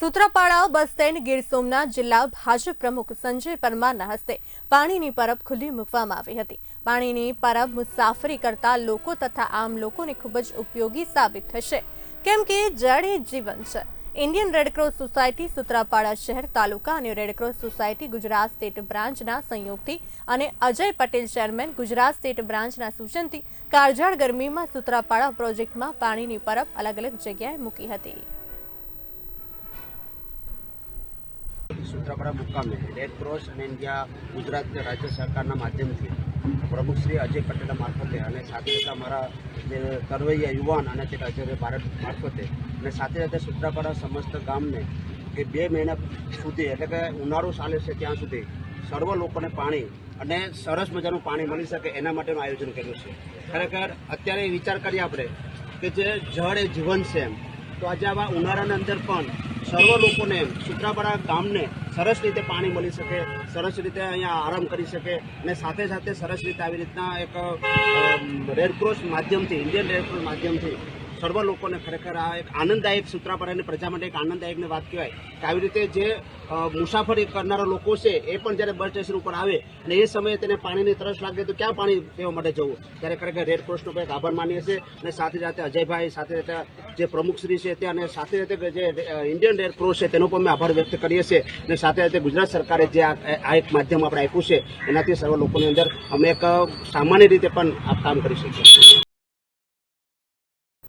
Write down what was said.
Sutrapada bus stand Gir Somnath જિલ્લા ભાજપ પ્રમુખ સંજય પરમારના હસ્તે પાણીની પરબ ખુલ્લી મૂકવામાં આવી હતી. પાણીની પરબ મુસાફરી કરતા લોકો તથા આમ લોકોને ખૂબ જ ઉપયોગી સાબિત થશે. કેમ કે જળ એ જીવન છે. ઇન્ડિયન રેડક્રોસ સોસાયટી સુત્રાપાડા શહેર તાલુકા અને રેડક્રોસ સોસાયટી ગુજરાત સ્ટેટ બ્રાન્ચના સંયોગથી અને અજય પટેલ ચેરમેન ગુજરાત સ્ટેટ બ્રાન્ચના સૂચનથી કાળઝાળ ગરમીમાં સુત્રાપાડા પ્રોજેક્ટમાં પાણીની પરબ અલગ અલગ જગ્યાએ મૂકી હતી. સૂત્રાપાડા મુકામે રેડ ક્રોસ અને ઇન્ડિયા ગુજરાત રાજ્ય સરકારના માધ્યમથી પ્રમુખ શ્રી અજય પટેલ મારફતે અને સાથે સાથે અમારા જે તરવૈયા યુવાન અને તે રાજ્ય ભારત મારફતે અને સાથે સાથે સૂત્રાપાડા સમસ્ત ગામને કે બે મહિના સુધી એટલે કે ઉનાળો ચાલે છે ત્યાં સુધી સર્વ લોકોને પાણી અને સરસ મજાનું પાણી મળી શકે એના માટેનું આયોજન કર્યું છે. ખરેખર અત્યારે વિચાર કરીએ આપણે કે જે જળ એ જીવન છે એમ. તો આજે આવા ઉનાળાની અંદર પણ સર્વ લોકોને સુત્રાપાડા ગામને સરસ રીતે પાણી મળી શકે, સરસ રીતે અહીંયા આરામ કરી શકે અને સાથે સાથે સરસ રીતે આવી રીતના એક રેડક્રોસ માધ્યમથી ઇન્ડિયન રેડક્રોસ માધ્યમથી સર્વ લોકોને ખરેખર આ એક આનંદદાયક સૂત્રાપાડાની પ્રજા માટે એક આનંદદાયકની વાત કહેવાય કે આવી રીતે જે મુસાફરી કરનારા લોકો છે, એ પણ જ્યારે બસ સ્ટેશન ઉપર આવે અને એ સમયે તેને પાણીની તરસ લાગે તો ક્યાં પાણી પીવા માટે જવું? ત્યારે ખરેખર રેડ ક્રોસનો પણ એક આભાર માનીએ છીએ અને સાથે સાથે અજયભાઈ, સાથે સાથે જે પ્રમુખશ્રી છે તે અને સાથે સાથે જે ઇન્ડિયન રેડ ક્રોસ છે તેનો પણ અમે આભાર વ્યક્ત કરીએ છીએ અને સાથે સાથે ગુજરાત સરકારે જે આ એક માધ્યમ આપણે આપ્યું છે, એનાથી સર્વ લોકોની અંદર અમે એક સામાન્ય રીતે પણ આ કામ કરી શકીએ